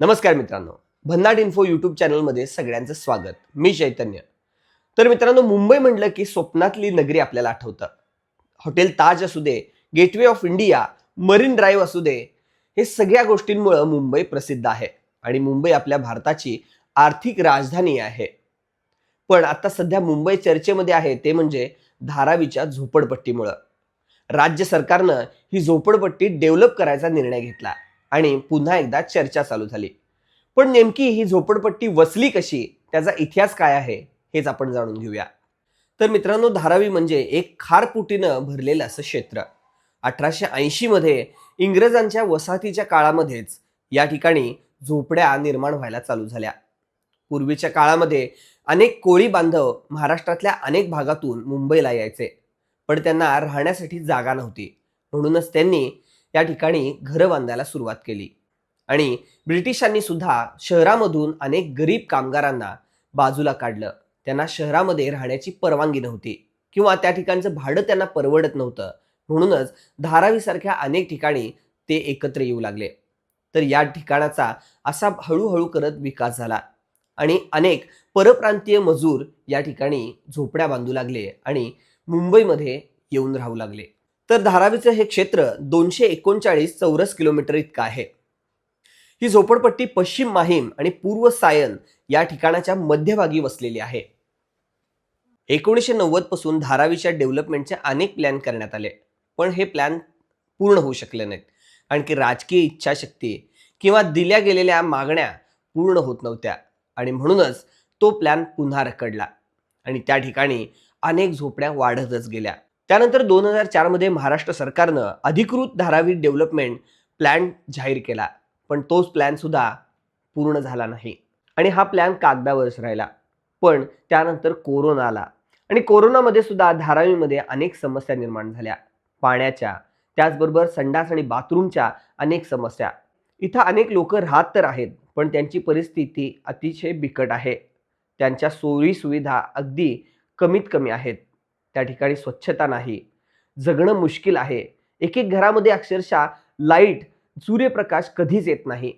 नमस्कार मित्रांनो. भन्नाट इन्फो यूट्यूब चॅनलमध्ये सगळ्यांचं स्वागत. मी चैतन्य. तर मित्रांनो मुंबई म्हटलं की स्वप्नातली नगरी आपल्याला आठवतं. हॉटेल ताज असू दे gateway of India marine drive असू दे हे सगळ्या गोष्टींमुळं मुंबई प्रसिद्ध आहे आणि मुंबई आपल्या भारताची आर्थिक राजधानी आहे. पण आता सध्या मुंबई चर्चेमध्ये आहे ते म्हणजे धारावीच्या झोपडपट्टीमुळं. राज्य सरकारनं ही झोपडपट्टी डेव्हलप करायचा निर्णय घेतला. आणि पुन्हा एकदा चर्चा चालू झाली. पण नेमकी ही झोपडपट्टी वसली कशी? त्याचा इतिहास काय आहे? हेच आपण जाणून घेऊया. तर मित्रांनो धारावी म्हणजे एक खारपुटीनं भरलेलं असं क्षेत्र. अठराशे ऐंशीमध्ये इंग्रजांच्या वसाहतीच्या काळामध्येच या ठिकाणी झोपड्या निर्माण व्हायला चालू झाल्या. पूर्वीच्या काळामध्ये अनेक कोळी बांधव महाराष्ट्रातल्या अनेक भागातून मुंबईला यायचे. पण त्यांना राहण्यासाठी जागा नव्हती. म्हणूनच त्यांनी या ठिकाणी घरं बांधायला सुरुवात केली. आणि ब्रिटिशांनी सुद्धा शहरामधून अनेक गरीब कामगारांना बाजूला काढलं. त्यांना शहरामध्ये राहण्याची परवानगी नव्हती किंवा त्या ठिकाणचं भाडं त्यांना परवडत नव्हतं. म्हणूनच धारावीसारख्या अनेक ठिकाणी ते एकत्र येऊ लागले. तर या ठिकाणाचा असा हळूहळू करत विकास झाला आणि अनेक परप्रांतीय मजूर या ठिकाणी झोपड्या बांधू लागले आणि मुंबईमध्ये येऊन राहू लागले. तर धारावीचं हे क्षेत्र दोनशे एकोणचाळीस चौरस किलोमीटर इतकं आहे. ही झोपडपट्टी पश्चिम माहीम आणि पूर्व सायन या ठिकाणाच्या मध्यभागी वसलेली आहे. एकोणीसशे नव्वदपासून धारावीच्या डेव्हलपमेंटचे अनेक प्लॅन करण्यात आले पण हे प्लॅन पूर्ण होऊ शकले नाहीत. कारण की राजकीय इच्छाशक्ती किंवा दिल्या गेलेल्या मागण्या पूर्ण होत नव्हत्या आणि म्हणूनच तो प्लॅन पुन्हा रखडला आणि त्या ठिकाणी अनेक झोपड्या वाढतच गेल्या. त्यानंतर दोन हजार चारमध्ये महाराष्ट्र सरकारनं अधिकृत धारावी डेव्हलपमेंट प्लॅन जाहीर केला पण तोच प्लॅनसुद्धा पूर्ण झाला नाही. आणि हा प्लॅन कागदावरच राहिला. पण त्यानंतर कोरोना आला. आणि कोरोनामध्ये सुद्धा धारावीमध्ये अनेक समस्या निर्माण झाल्या. पाण्याच्या त्याचबरोबर संडास आणि बाथरूमच्या अनेक समस्या. इथं अनेक लोक राहत तर आहेत पण त्यांची परिस्थिती अतिशय बिकट आहे. त्यांच्या सोयी सुविधा अगदी कमीत कमी आहेत. त्या ठिकाणी स्वच्छता नाही. जगणं मुश्किल आहे. एक एक घरामध्ये अक्षरशः लाइट सूर्यप्रकाश कधीच येत नाही.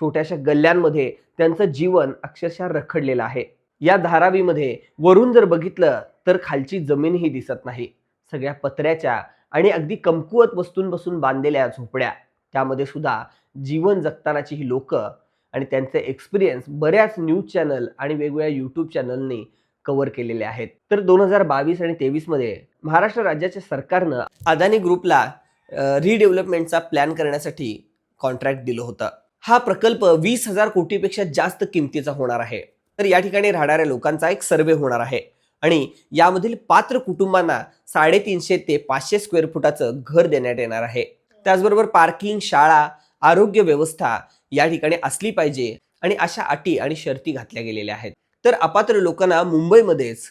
छोट्याशा गल्ल्यांमध्ये त्यांचं जीवन अक्षरशः रखडलेलं आहे. या धारावीमध्ये वरून जर बघितलं तर खालची जमीनही दिसत नाही. सगळ्या पत्र्याच्या आणि अगदी कमकुवत वस्तूंपासून बांधलेल्या झोपड्या. त्यामध्ये सुद्धा जीवन जगतानाची ही लोक आणि त्यांचे एक्सपिरियन्स बऱ्याच न्यूज चॅनल आणि वेगवेगळ्या यूट्यूब चॅनलनी कव्हर केलेले आहेत. तर दोन हजार बावीस आणि तेवीसमध्ये महाराष्ट्र राज्याच्या सरकारनं अदानी ग्रुपला रिडेव्हलपमेंटचा प्लॅन करण्यासाठी कॉन्ट्रॅक्ट दिलं होतं. हा प्रकल्प वीस हजार कोटीपेक्षा जास्त किमतीचा होणार आहे. तर या ठिकाणी राहणाऱ्या लोकांचा एक सर्वे होणार आहे. आणि यामधील पात्र कुटुंबांना साडेतीनशे ते पाचशे स्क्वेअर फुटाचं घर देण्यात येणार आहे. त्याचबरोबर पार्किंग शाळा आरोग्य व्यवस्था या ठिकाणी असली पाहिजे. आणि अशा अटी आणि शर्ती घातल्या गेलेल्या आहेत. तर अपात्र लोकांना मुंबईमध्येच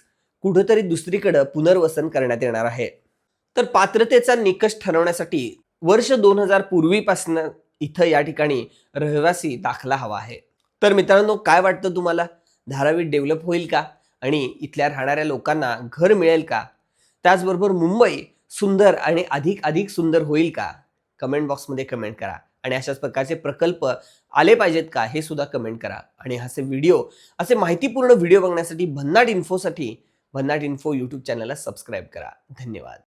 कुठंतरी दुसरीकडं पुनर्वसन करण्यात येणार आहे. तर पात्रतेचा निकष ठरवण्यासाठी वर्ष दोन हजार पूर्वीपासून इथं या ठिकाणी रहिवासी दाखला हवा आहे. तर मित्रांनो काय वाटतं तुम्हाला? धारावी डेव्हलप होईल का? आणि इथल्या राहणाऱ्या लोकांना घर मिळेल का? त्याचबरोबर मुंबई सुंदर आणि अधिक अधिक सुंदर होईल का? कमेंट बॉक्समध्ये कमेंट करा. आणि अशाच प्रकारचे प्रकल्प आले पाहिजेत का हे सुद्धा कमेंट करा. आणि असे व्हिडिओ असे माहितीपूर्ण व्हिडिओ बघण्यासाठी भन्नाट इन्फोसाठी भन्नाट इन्फो यूट्यूब चॅनलला सबस्क्राईब करा. धन्यवाद.